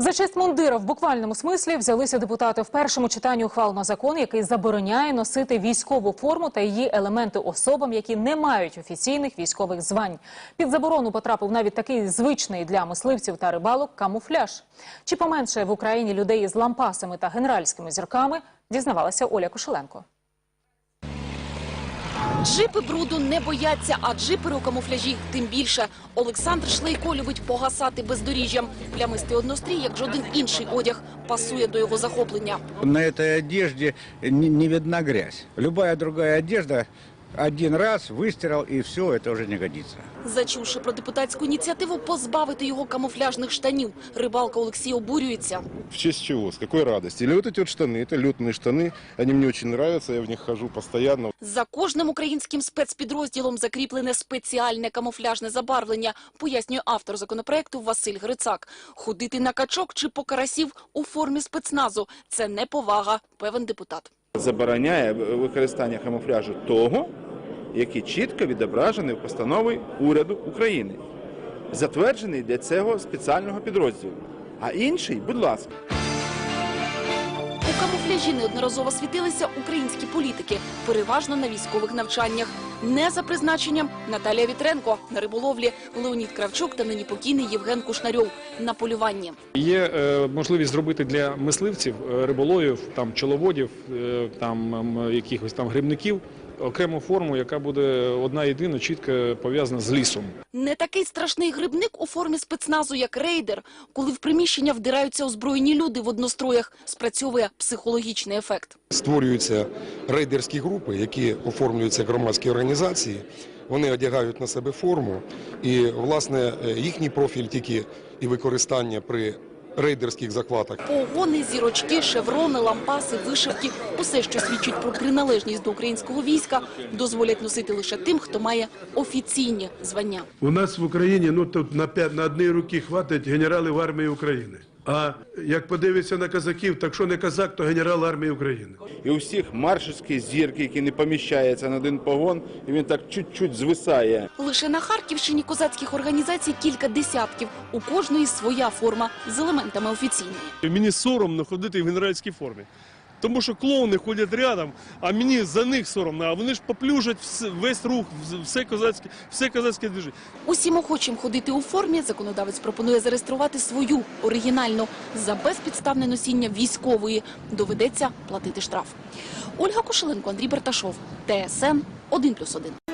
За честь мундира в буквальному смислі взялися депутати в першому читанні ухвалено закон, який забороняє носити військову форму та її елементи особам, які не мають офіційних військових звань. Під заборону потрапив навіть такий звичний для мисливців та рибалок камуфляж. Чи поменшає в Україні людей із лампасами та генеральськими зірками? Дізнавалася Оля Кошеленко. Джипи бруду не бояться, а джипери у камуфляжі тим більше. Олександр Шлейко любить погасати бездоріжжям. Плямистий однострій, як жоден інший одяг, пасує до його захоплення. На цій одежді не, видна грязь. Любая другая одежда один раз выстирал и все, это уже не годится. Зачувши про депутатську ініціативу позбавити його камуфляжних штанів, рибалка Олексій обурюється. В честь чего? С какой радости? Или вот эти вот штаны, это летные штаны, они мне очень нравятся, я в них хожу постоянно. За кожним українським спецпідрозділом закріплене спеціальне камуфляжне забарвлення, пояснює автор законопроекту Василь Грицак. Ходити на качок чи по карасів у формі спецназу – це неповага, певен депутат. забороняє використання камуфляжу того, який чітко відображений в постанові уряду України, затверджений для цього спеціального підрозділу. А інший, будь ласка. У камуфляжі неодноразово світилися українські політики, переважно на військових навчаннях. Не за призначенням Наталія Вітренко на риболовлі, Леонід Кравчук та нині покійний Євген Кушнарьов на полюванні. Є е, можливість зробити для мисливців, е, риболовів, там пчеловодів, е, там якихось там грибників окрему форму, яка буде одна єдина, чітко пов'язана з лісом. Не такий страшний грибник у формі спецназу, як рейдер. Коли в приміщення вдираються озброєні люди в одностроях, спрацьовує психологічний ефект. Створюються рейдерські групи, які оформлюються громадські організації. Вони одягають на себе форму, і власне е, їхній профіль тільки і використання при рейдерських захватах. Погони, зірочки, шеврони, лампаси, вишивки – усе, що свідчить про приналежність до українського війська, дозволять носити лише тим, хто має офіційні звання. У нас в Україні ну тут на п'ять на одній руки хватить генералів армії України. А як подивитися на казаків, так що не казак, то генерал армії України. І у всіх маршальські зірки, які не поміщаються на один погон, і він так чуть-чуть звисає. Лише на Харківщині козацьких організацій кілька десятків. У кожної своя форма з елементами офіційної. Мені соромно ходити в генеральській формі. Тому що клоуни ходять рядом, а мені за них соромно, а вони ж поплюжать весь рух, все козацьке, все козацьке движення. Усім охочим ходити у формі законодавець пропонує зареєструвати свою оригінальну за безпідставне носіння військової. Доведеться платити штраф. Ольга Кошеленко, Андрій Берташов, ТСН 1+,1.